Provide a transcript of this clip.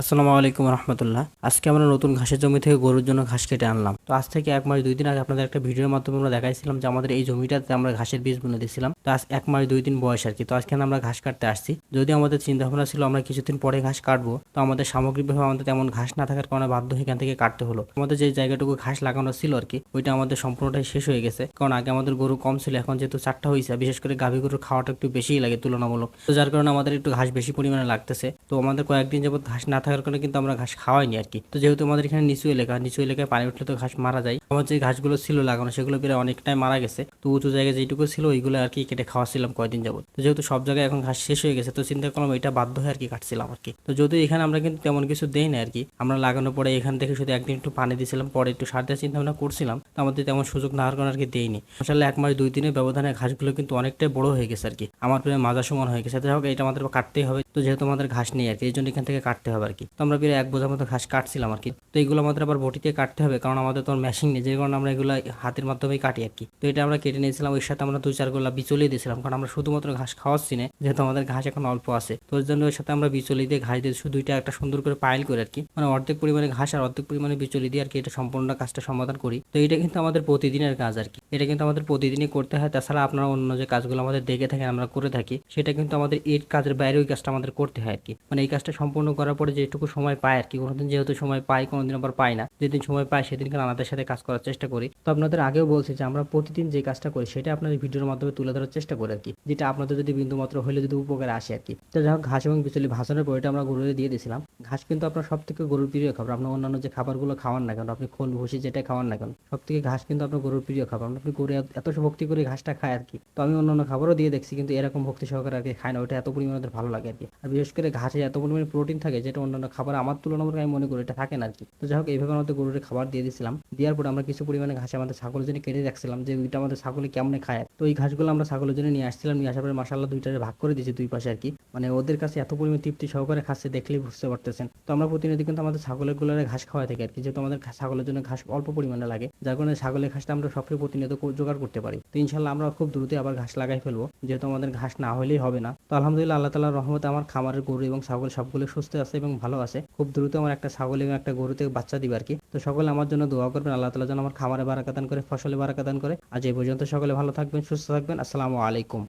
আসসালামু আলাইকুম রহমতুল্লাহ। আজকে আমরা নতুন ঘাসের জমি থেকে গরুর জন্য ঘাস কেটে আনলাম। তো আজ থেকে এক মাস দুই দিন আগে আপনাদের একটা ভিডিওর মাধ্যমে আমরা দেখাইছিলাম যে আমাদের এই জমিটাতে আমরা ঘাসের বীজ বুনে দিয়েছিলাম। তো আজ এক মাস দুই দিন বয়স আর কি। তো আজকে আমরা ঘাস কাটতে আসছি। যদি আমাদের চিন্তা ভাবনা ছিল আমরা কিছুদিন পরে ঘাস কাটবো, তো আমাদের সামগ্রিকভাবে আমাদের তেমন ঘাস না থাকার কারণে বাধ্য এখান থেকে কাটতে হলো। আমাদের যে জায়গাটুকু ঘাস লাগানো ছিল আর কি, ওইটা আমাদের সম্পূর্ণটাই শেষ হয়ে গেছে। কারণ আগে আমাদের গরু কম ছিল, এখন যেহেতু চারটা হয়েছে বিশেষ করে গাভী গরুর খাওয়াটা একটু বেশিই লাগে তুলনামূলক। তো যার কারণে আমাদের একটু ঘাস বেশি পরিমাণে লাগতেছে। তো আমাদের কয়েকদিন যাবত ঘাস না থাকার কারণে কিন্তু আমরা ঘাস খাওয়াইনি আর কি। তো যেহেতু আমাদের এখানে নিচু এলাকা, নিচু এলাকায় পানি উঠলে তো ঘাস মারা যায়। আমার যে ঘাসগুলো ছিল লাগানো, সেগুলো প্রায় অনেকটাই মারা গেছে। তো উঁচু জায়গায় যেটুকু ছিল, ওইগুলো আর কি কেটে খাওয়াছিলাম কয়দিন যাবত তো যেহেতু সব জায়গায় এখন ঘাস শেষ হয়ে গেছে, তো চিন্তা করলাম এটা বাধ্য হয়ে আর কি কাটছিলাম আর কি। তো যদি এখানে আমরা কিন্তু তেমন কিছু দেই না আর কি, আমরা লাগানোর পরে এখান থেকে শুধু একদিন একটু পানি দিয়েছিলাম, পরে একটু সার দেওয়ার চিন্তা ভাবনা করছিলাম। তো আমাদের তেমন সুযোগ না হওয়ার আর কি দেইনি। আসলে এক মাস দুই দিনের ব্যবধানে ঘাসগুলো কিন্তু অনেকটাই বড় হয়ে গেছে আর কি। আমার প্রায় মাজা সমান হয়ে গেছে। যাই হোক, এটা আমাদের কাটতেই হবে। তো যেহেতু আমাদের ঘাস নেই আর কি এই জন্য এখান থেকে কাটতে হবে আর কি তো আমরা প্রায় এক বোঝার মতো ঘাস কাটছিলাম আর কি তো এইগুলো আমাদের আবার বটিতে কাটতে হবে, কারণ আমাদের তো মেশিন নেই, যে কারণে আমরা এগুলো হাতের মাধ্যমেই কাটি আর কি তো এটা আমরা কেটে নিয়েছিলাম, ওই সাথে আমরা দুই চার গোলা বিচলিয়ে দিয়েছিলাম, কারণ আমরা শুধুমাত্র ঘাস খাওয়াচ্ছি না, যেহেতু আমাদের ঘাস এখন অল্প আছে। তো ওই জন্য ওর সাথে আমরা বিচলি দিয়ে ঘাস দিয়ে শুধু দুইটা একটা সুন্দর করে পাইল করে আর কি মানে অর্ধেক পরিমাণে ঘাস আর অর্ধেক পরিমাণে বিচলি দিয়ে আর কি এটা সম্পূর্ণ কাজটা সমাধান করি। তো এটা কিন্তু আমাদের প্রতিদিনের কাজ আর কি এটা কিন্তু আমাদের প্রতিদিনই করতে হয়। তাছাড়া আপনারা অন্য যে কাজগুলো আমাদের দেখে থাকেন, আমরা করে থাকি, সেটা কিন্তু আমাদের এই কাজের বাইরে ওই কাজটা আমাদের করতে হয় আর কি। মানে এই কাজটা সম্পূর্ণ করার পরে যেটুকু সময় পায় আর কি, কোনোদিন যেহেতু সময় পাই, কোনোদিন আবার পাই না। যেদিন সময় পাই সেদিনকে আমাদের সাথে কাজ করার চেষ্টা করি। তো আপনাদের আগেও বলছি যে আমরা প্রতিদিন যে কাজটা করি সেটা আপনাদের ভিডিওর মাধ্যমে তুলে ধরার চেষ্টা করি আর কি, যেটা আপনাদের যদি বিন্দুমাত্র হলে যদি উপকার আসে আর কি। তো যাই হোক, ঘাস এবং বিচলি ভাসানোর পর এটা আমরা গরুরে দিয়ে দিয়েছিলাম। ঘাস কিন্তু আপনার সব থেকে গরুর প্রিয় খাবার। আপনার অন্যান্য যে খাবারগুলো খাওয়ান না কেন, আপনি খোল, ভুসি যেটা খাওয়ান না কেন সব থেকে ঘাস কিন্তু আপনার গরুর প্রিয় খাবার। আপনি গরু এত- ভক্তি করে ঘাসটা খায় আর কি। তো আমি অন্যান্য খাবারও দিয়ে দেখছি কিন্তু এরকম ভক্তি সহকারে আর কি খায় না, ওটা এত পরিমাণে ভালো লাগে আর কি। আর বিশেষ করে ঘাসে এত পরিমাণে প্রোটিন থাকে যেটা অন্যান্য খাবার আমার তুলনামূলক আমি মনে করি এটা থাকে না আর কি। তো যাই হোক, এইভাবে আমাদের গরুরে খাবার দিয়ে দিয়েছিলাম। দেওয়ার পর আমরা কিছু পরিমাণে ঘাসে আমাদের ছাগলের জন্য কেটে রাখছিলাম, যে ওইটা আমাদের ছাগলে কেমনে খায়। তো এই ঘাসগুলো আমরা ছাগলের জন্য নিয়ে আসছিলাম, নিয়ে আসার পরে মাসাল্লাহ দুইটারে ভাগ করে দিয়েছি দুই পাশে আর কি। মানে ওদের কাছে এত পরিমাণ তৃপ্তি সহকারে খাচ্ছে দেখলেই বুঝতে পারতেছেন। তো আমরা প্রতিনিধি কিন্তু আমাদের ছাগলের গুলোরে ঘাস খাওয়াই থাকি আর কি, যেহেতু আমাদের ছাগলের জন্য ঘাস অল্প পরিমাণে লাগে, যার কারণে ছাগলের ঘাসটা আমরা সবসময় প্রতিনিয়ত জোগাড় করতে পারি। তো ইনশাল্লাহ আমরা খুব দ্রুতই আবার ঘাস লাগাই ফেলব, যেহেতু আমাদের ঘাস না হলেই হবে না। তো আলহামদুলিল্লাহ আল্লাহ তালার রহমতে আমার খামারের গরু এবং ছাগল সবগুলো সুস্থ আছে এবং ভালো আছে। খুব দ্রুত আমার একটা ছাগল এবং একটা গরুতে বাচ্চা দিবে আর কি। তো সকলে আমার জন্য দোয়া করবেন। আল্লাহ তালা যেন আমার খামারে বারাকাদান করে, ফসলে বারাকাদান করে। আজ এই পর্যন্ত সকলে ভালো থাকবেন, সুস্থ থাকবেন। আসসালামু আলাইকুম।